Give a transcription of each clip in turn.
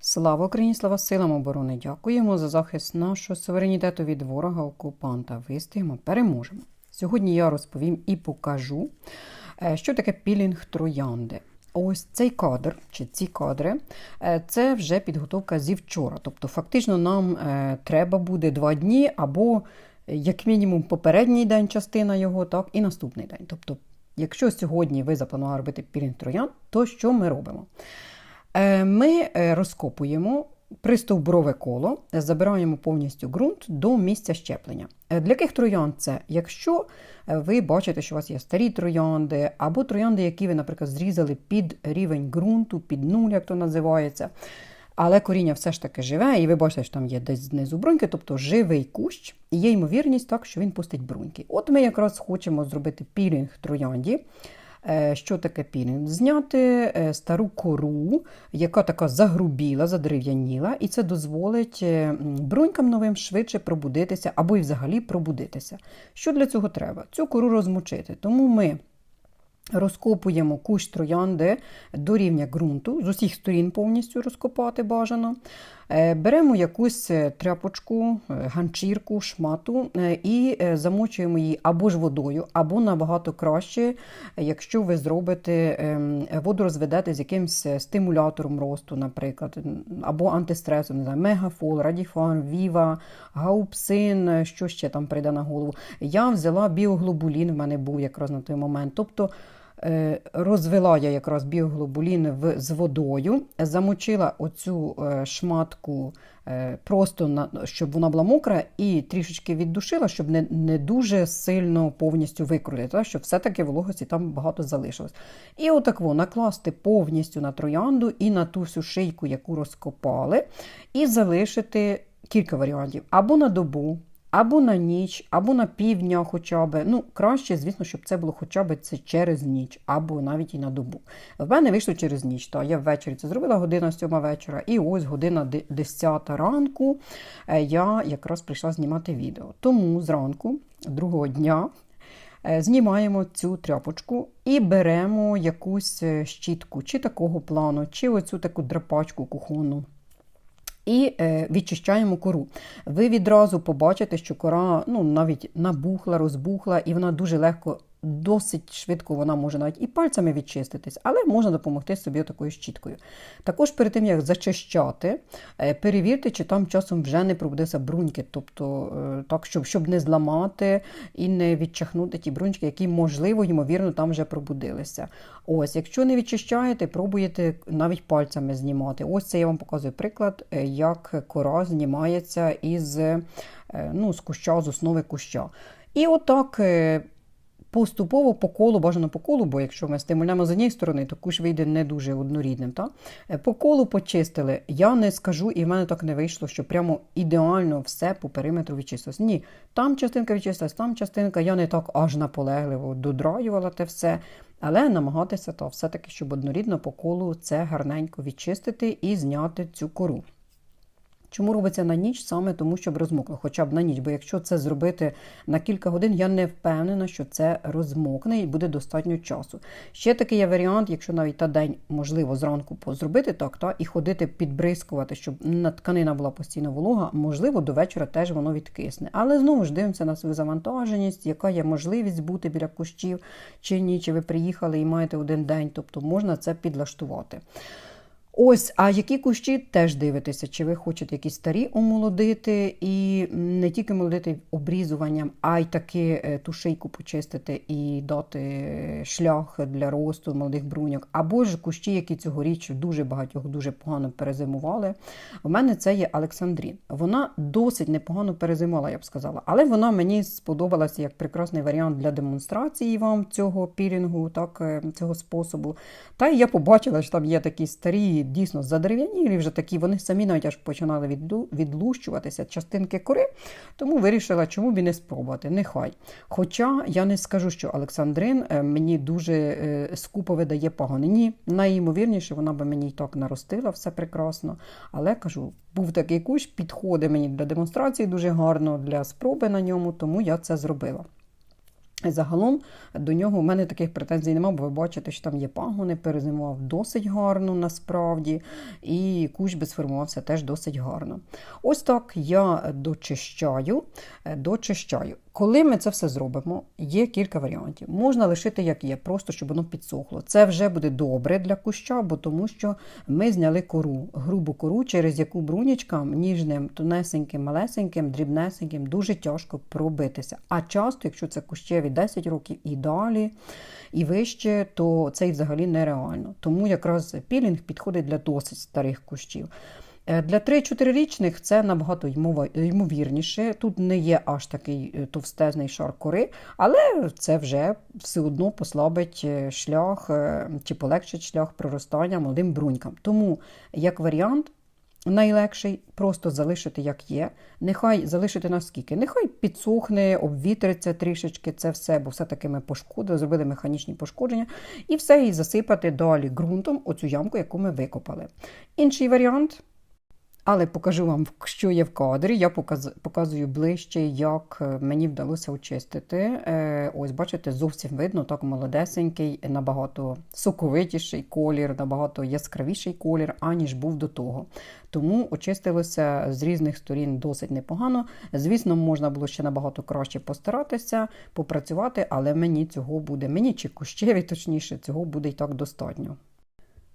Слава Україні, слава силам оборони! Дякуємо за захист нашого суверенітету від ворога окупанта. Вистоїмо, переможемо. Сьогодні я розповім і покажу, е, що таке пілінг троянди. Ось цей кадр чи ці кадри е, це вже підготовка зі вчора. Тобто, фактично, нам е, треба буде два дні або, як мінімум, попередній день частина його, так, і наступний день. Тобто, якщо сьогодні ви запланували робити пілінг троянд, то що ми робимо? Е, Ми е, розкопуємо пристовбурове коло, е, забираємо повністю ґрунт до місця щеплення. Для яких троянд це? Якщо ви бачите, що у вас є старі троянди, або троянди, які ви, наприклад, зрізали під рівень ґрунту, під нуль, як то називається. Але коріння все ж таки живе, і ви бачите, що там є десь знизу бруньки, тобто живий кущ, і є ймовірність так, що він пустить бруньки. От ми якраз хочемо зробити пілінг троянді. Е, Що таке пілінг? Зняти е, стару кору, яка така загрубіла, задерев'яніла, і це дозволить е, брунькам новим швидше пробудитися або й взагалі пробудитися. Що для цього треба? Цю кору розмочити. Тому ми розкопуємо кущ троянди до рівня ґрунту, з усіх сторін повністю розкопати бажано. Е, Беремо якусь е, тряпочку, е, ганчірку, шмату і замочуємо її або ж водою, або набагато краще, якщо ви зробите ем, воду розведете з якимось е, стимулятором росту, наприклад, або антистресом, не знаю, мегафол, радіфан, віва, гаупсин, що ще там прийде на голову. Я взяла біоглобулін, в мене був якраз на той момент. Тобто розвела я якраз біоглобулін з водою, замочила оцю е, шматку е, просто, на, щоб вона була мокра, і трішечки віддушила, щоб не, не дуже сильно повністю викрутити, щоб все-таки вологості там багато залишилось. І отакво накласти повністю на троянду і на ту всю шийку, яку розкопали, і залишити кілька варіантів або на добу. Або на ніч, або на півдня хоча б. Ну, краще, звісно, щоб це було хоча б це через ніч, або навіть і на добу. В мене вийшло через ніч. Та я ввечері це зробила година сьома вечора, і ось година де- 10 ранку е, я якраз прийшла знімати відео. Тому зранку, другого дня, е, знімаємо цю тряпочку і беремо якусь е, щітку, чи такого плану, чи оцю таку драпачку кухонну і е, відчищаємо кору. Ви відразу побачите, що кора ну, навіть набухла, розбухла, і вона дуже легко, досить швидко вона може навіть і пальцями відчиститись, але можна допомогти собі такою щіткою. Також перед тим, як зачищати, е, перевірте, чи там часом вже не пробудеться бруньки, тобто е, так, щоб, щоб не зламати і не відчахнути ті бруньки, які, можливо, ймовірно, там вже пробудилися. Ось, якщо не відчищаєте, пробуєте навіть пальцями знімати. Ось це я вам показую приклад, е, як кора знімається із, ну, з куща, з основи куща. І отак. Поступово по колу, бажано по колу, бо якщо ми стимульнемо з однієї сторони, то куш вийде не дуже однорідним. Та? Е, По колу почистили. Я не скажу, і в мене так не вийшло, що прямо ідеально все по периметру відчистилось. Ні, там частинка відчистилась, там частинка, я не так аж наполегливо додраювала те все. Але намагатися то все-таки, щоб однорідно по колу це гарненько відчистити і зняти цю кору. Чому робиться на ніч? Саме тому, щоб розмокло, хоча б на ніч. Бо якщо це зробити на кілька годин, я не впевнена, що це розмокне і буде достатньо часу. Ще такий є варіант, якщо навіть та день можливо зранку зробити так, та і ходити підбризкувати, щоб на тканина була постійно волога, можливо, до вечора теж воно відкисне. Але знову ж дивимося на свою завантаженість, яка є можливість бути біля кущів чи ні, чи ви приїхали і маєте один день, тобто можна це підлаштувати. Ось, а які кущі теж дивитеся, чи ви хочете якісь старі омолодити, і не тільки молодити обрізуванням, а й таки е, ту шийку почистити і дати шлях для росту молодих бруньок, або ж кущі, які цьогоріч дуже багатьох дуже погано перезимували. У мене це є Олександрін. Вона досить непогано перезимувала, я б сказала, але вона мені сподобалася як прекрасний варіант для демонстрації вам цього пілінгу, так, е, цього способу. Та я побачила, що там є такі старі, дійсно задерев'янілі, вже такі, вони самі навіть аж починали відлущуватися частинки кори, тому вирішила, чому б і не спробувати. Нехай. Хоча я не скажу, що Олександрин е, мені дуже е, скупо видає погано. Ні, найімовірніше, вона би мені і так наростила все прекрасно. Але кажу, був такий кущ, підходить мені для демонстрації дуже гарно, для спроби на ньому, тому я це зробила. Загалом до нього в мене таких претензій немає, бо ви бачите, що там є пагони, перезимував досить гарно насправді, і кущ би сформувався теж досить гарно. Ось так я дочищаю, е, дочищаю. Коли ми це все зробимо, є кілька варіантів. Можна лишити як є, просто щоб воно підсохло. Це вже буде добре для куща, бо тому що ми зняли кору, грубу кору, через яку брунічкам ніжним, тонесеньким, малесеньким, дрібнесеньким дуже тяжко пробитися. А часто, якщо це кущеві 10 років і далі, і вище, то це і взагалі нереально. Тому якраз пілінг підходить для досить старих кущів. Е, Для 3-4-річних це набагато ймовірніше. Тут не є аж такий е, товстезний шар кори, але це вже все одно послабить е, шлях чи полегшить шлях проростання молодим брунькам. Тому, як варіант, найлегший просто залишити як є. Нехай залишити наскільки. Нехай підсохне, обвітриться трішечки це все, бо все-таки ми пошкодили, зробили механічні пошкодження, і все, і засипати далі ґрунтом оцю ямку, яку ми викопали. Інший варіант. Але покажу вам, що є в кадрі. Я показую ближче, як е, мені вдалося очистити. Е, Ось, бачите, зовсім видно, так молодесенький, набагато соковитіший колір, набагато яскравіший колір, аніж був до того. Тому очистилося з різних сторін досить непогано. Звісно, можна було ще набагато краще постаратися, попрацювати, але мені цього буде, мені чи кущеві, точніше, цього буде і так достатньо.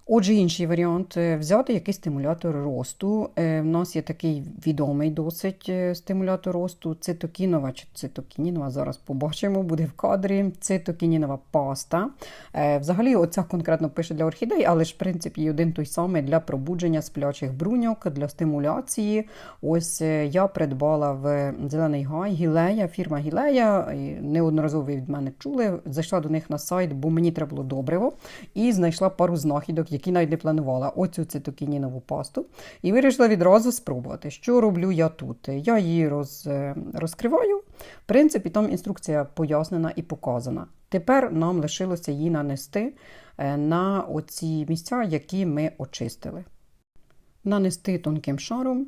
Отже, інший варіант е, взяти якийсь стимулятор росту. Е, В нас є такий відомий досить е, стимулятор росту цитокінова чи цитокінінова. Зараз побачимо, буде в кадрі. Цитокінінова паста. Е, Взагалі, оця конкретно пише для орхідей, але ж в принципі один той самий для пробудження сплячих бруньок, для стимуляції. Ось е, я придбала в Зелений Гай Гілея, фірма Гілея. Неодноразово від мене чули. Зайшла до них на сайт, бо мені треба було добриво, і знайшла пару знахідок, які навіть не планувала. Оцю цитокінінову пасту. І вирішила відразу спробувати. Що роблю я тут? Я її роз, е, розкриваю. В принципі, там інструкція пояснена і показана. Тепер нам лишилося її нанести е, на оці місця, які ми очистили. Нанести тонким шаром.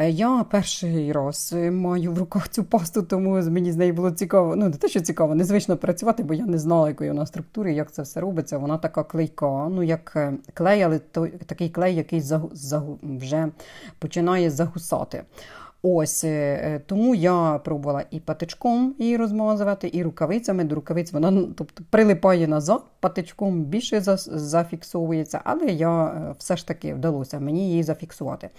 Е, Я перший раз е, маю в руках цю пасту, тому мені з нею було цікаво. Ну, не те, що цікаво, незвично працювати, бо я не знала, якої вона структури, як це все робиться. Вона така клейка, ну як е, клей, але той, такий клей, який загу, загу, вже починає загусати. Ось е, е, тому я пробувала і патичком її розмазувати, і рукавицями. До рукавиць вона ну, тобто, прилипає назад, патичком більше зафіксовується, але я е, все ж таки вдалося мені її зафіксувати.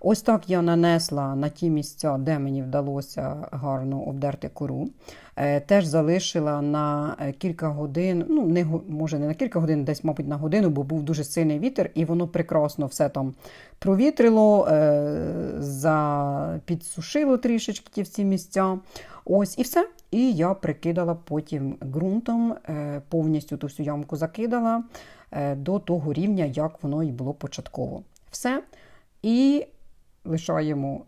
Ось так я нанесла на ті місця, де мені вдалося гарно обдерти кору. Теж залишила на кілька годин, ну не може не на кілька годин, десь, мабуть, на годину, бо був дуже сильний вітер, і воно прекрасно все там провітрило, е, підсушило трішечки ті всі місця. Ось і все. І я прикидала потім ґрунтом, е, повністю ту всю ямку закидала е, до того рівня, як воно і було початково. Все. І лишаємо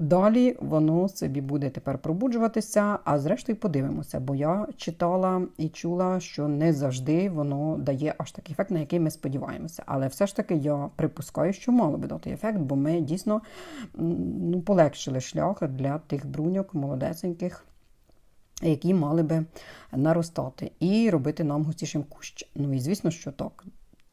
Далі воно собі буде тепер пробуджуватися, а зрештою подивимося, бо я читала і чула, що не завжди воно дає аж такий ефект, на який ми сподіваємося. Але все ж таки я припускаю, що мало би дати ефект, бо ми дійсно ну, полегшили шлях для тих бруньок молодесеньких. Які мали би наростати і робити нам густішим кущ. Ну і звісно, що так.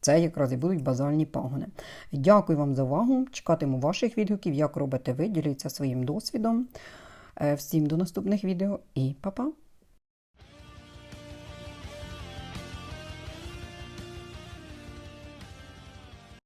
Це якраз і будуть базальні пагони. Дякую вам за увагу. Чекатиму ваших відгуків, як робите ви, діліться своїм досвідом. Е, Всім до наступних відео і па-па!